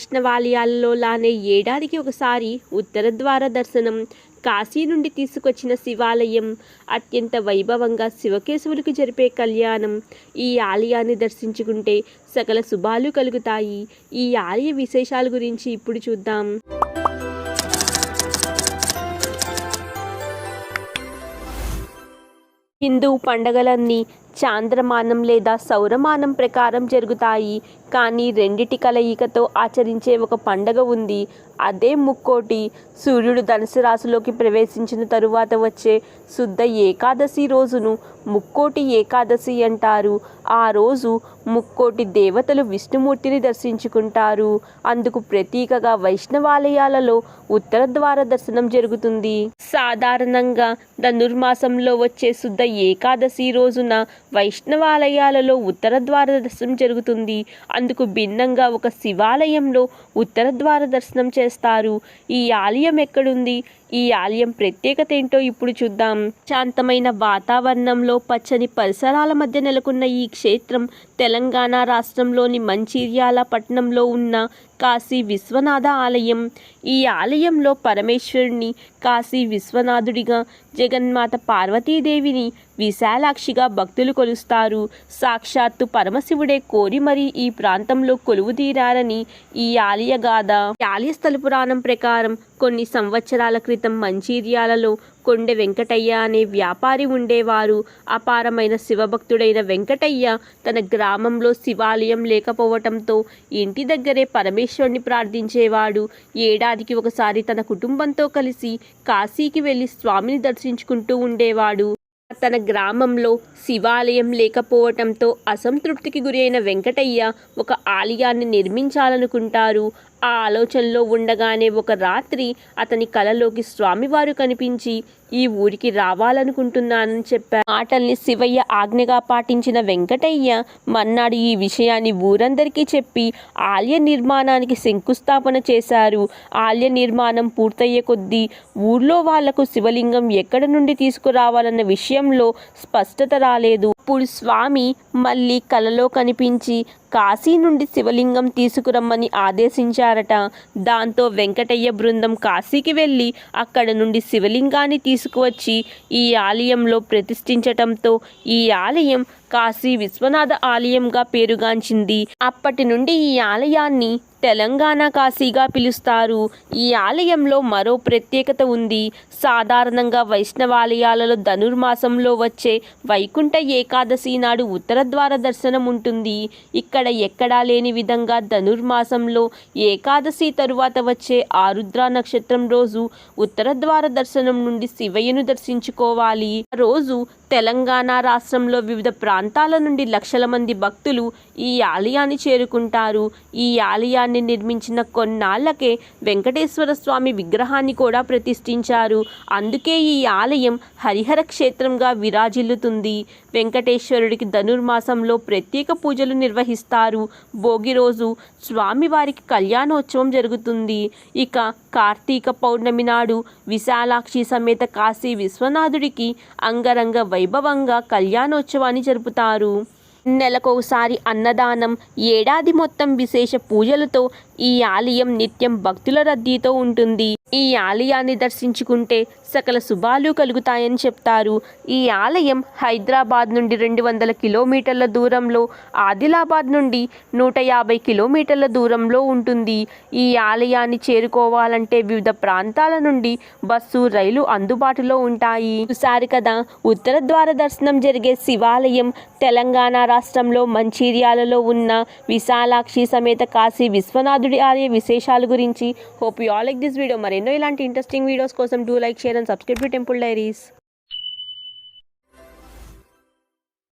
వైష్ణవాలయాలలో లానే ఏడాదికి ఒకసారి ఉత్తర ద్వార దర్శనం కాశీ నుండి తీసుకొచ్చిన శివాలయం అత్యంత వైభవంగా శివకేశవులకు జరిపే కళ్యాణం. ఈ ఆలయాన్ని దర్శించుకుంటే సకల శుభాలు కలుగుతాయి. ఈ ఆలయ విశేషాల గురించి ఇప్పుడు చూద్దాం. హిందూ పండగలన్నీ చాంద్రమానం లేదా సౌరమానం ప్రకారం జరుగుతాయి. కానీ రెండిటి కలయికతో ఆచరించే ఒక పండగ ఉంది. అదే ముక్కోటి. సూర్యుడు ధనుసు రాశిలోకి ప్రవేశించిన తరువాత వచ్చే శుద్ధ ఏకాదశి రోజును ముక్కోటి ఏకాదశి అంటారు. ఆ రోజు ముక్కోటి దేవతలు విష్ణుమూర్తిని దర్శించుకుంటారు. అందుకు ప్రతీకగా వైష్ణవాలయాలలో ఉత్తర ద్వార దర్శనం జరుగుతుంది. సాధారణంగా ధనుర్మాసంలో వచ్చే శుద్ధ ఏకాదశి రోజున వైష్ణవాలయాలలో ఉత్తర ద్వార దర్శనం జరుగుతుంది. అందుకు భిన్నంగా ఒక శివాలయంలో ఉత్తర ద్వార దర్శనం చేస్తారు. ఈ ఆలయం ఎక్కడుంది? ఈ ఆలయం ప్రత్యేకత ఏంటో ఇప్పుడు చూద్దాం. శాంతమైన వాతావరణంలో పచ్చని పరిసరాల మధ్య నెలకొన్న ఈ క్షేత్రం తెలంగాణ రాష్ట్రంలోని మంచిర్యాల పట్టణంలో ఉన్న కాశీ విశ్వనాథ ఆలయం. ఈ ఆలయంలో పరమేశ్వరుని కాశీ విశ్వనాథుడిగా జగన్మాత పార్వతీదేవిని విశాలాక్షిగా భక్తులు కొలుస్తారు. సాక్షాత్తు పరమశివుడే కోరి మరీ ఈ ప్రాంతంలో కొలువు తీరారని ఈ ఆలయ గాథ. ఆలయ స్థల పురాణం ప్రకారం కొన్ని సంవత్సరాల క్రితం మంచిర్యాలలో కొండె వెంకటయ్య అనే వ్యాపారి ఉండేవారు. అపారమైన శివభక్తుడైన వెంకటయ్య తన గ్రామంలో శివాలయం లేకపోవటంతో ఇంటి దగ్గరే పరమేశ్వరుని ప్రార్థించేవాడు. ఏడాదికి ఒకసారి తన కుటుంబంతో కలిసి కాశీకి వెళ్ళి స్వామిని దర్శించుకుంటూ ఉండేవాడు. తన గ్రామంలో శివాలయం లేకపోవటంతో అసంతృప్తికి గురైన వెంకటయ్య ఒక ఆలయాన్ని నిర్మించాలనుకుంటారు. ఆ ఆలోచనలో ఉండగానే ఒక రాత్రి అతని కలలోకి స్వామివారు కనిపించి ఈ ఊరికి రావాలనుకుంటున్నానని చెప్పారు. మాటల్ని శివయ్య ఆజ్ఞగా పాటించిన వెంకటయ్య మన్నాడు ఈ విషయాన్ని ఊరందరికీ చెప్పి ఆలయ నిర్మాణానికి శంకుస్థాపన చేశారు. ఆలయ నిర్మాణం పూర్తయ్యే కొద్దీ ఊర్లో వాళ్ళకు శివలింగం ఎక్కడి నుండి తీసుకురావాలన్న విషయంలో స్పష్టత రాలేదు. అప్పుడు స్వామి మళ్ళీ కలలో కనిపించి కాశీ నుండి శివలింగం తీసుకురమ్మని ఆదేశించారట. దాంతో వెంకటయ్య బృందం కాశీకి వెళ్ళి అక్కడ నుండి శివలింగాన్ని తీసుకువచ్చి ఈ ఆలయంలో ప్రతిష్ఠించటంతో ఈ ఆలయం కాశీ విశ్వనాథ ఆలయంగా పేరుగాంచింది. అప్పటి నుండి ఈ ఆలయాన్ని తెలంగాణ కాశీగా పిలుస్తారు. ఈ ఆలయంలో మరో ప్రత్యేకత ఉంది. సాధారణంగా వైష్ణవాలయాలలో ధనుర్మాసంలో వచ్చే వైకుంఠ ఏకాదశి నాడు ఉత్తర ద్వార దర్శనం ఉంటుంది. ఇక్కడ ఎక్కడా లేని విధంగా ధనుర్మాసంలో ఏకాదశి తరువాత వచ్చే ఆరుద్ర నక్షత్రం రోజు ఉత్తర ద్వార దర్శనం నుండి శివయ్యను దర్శించుకోవాలి. రోజు తెలంగాణ రాష్ట్రంలో వివిధ ప్రాంతాల నుండి లక్షల మంది భక్తులు ఈ ఆలయాన్ని చేరుకుంటారు. ఈ ఆలయాన్ని నిర్మించిన కొన్నాళ్ళకే వెంకటేశ్వర స్వామి విగ్రహాన్ని కూడా ప్రతిష్ఠించారు. అందుకే ఈ ఆలయం హరిహర క్షేత్రంగా విరాజిల్లుతుంది. వెంకటేశ్వరుడికి ధనుర్మాసంలో ప్రత్యేక పూజలు నిర్వహిస్తారు. భోగి రోజు స్వామివారికి కళ్యాణోత్సవం జరుగుతుంది. ఇక కార్తీక పౌర్ణమి నాడు విశాలాక్షి సమేత కాశీ విశ్వనాథుడికి అంగరంగ వైభవంగా కళ్యాణోత్సవాన్ని జరుపుతారు. నెలకొకసారి అన్నదానం ఏడాది మొత్తం విశేష పూజలతో ఈ ఆలయం నిత్యం భక్తుల రద్దీతో ఉంటుంది. ఈ ఆలయాన్ని దర్శించుకుంటే సకల శుభాలు కలుగుతాయని చెప్తారు. ఈ ఆలయం హైదరాబాద్ నుండి రెండు వందల కిలోమీటర్ల దూరంలో ఆదిలాబాద్ నుండి నూట యాభై కిలోమీటర్ల దూరంలో ఉంటుంది. ఈ ఆలయాన్ని చేరుకోవాలంటే వివిధ ప్రాంతాల నుండి బస్సు రైలు అందుబాటులో ఉంటాయి. చూసారు కదా ఉత్తర ద్వార దర్శనం జరిగే శివాలయం తెలంగాణ రాష్ట్రంలో మంచిర్యాలలో ఉన్న విశాలాక్షి సమేత కాశీ విశ్వనాథుడు ఆలయ విశేషాల గురించి. Hope you all like this video మరెన్నో ఇలాంటి ఇంట్రెస్టింగ్ వీడియోస్ కోసం do like share and subscribe to temple diaries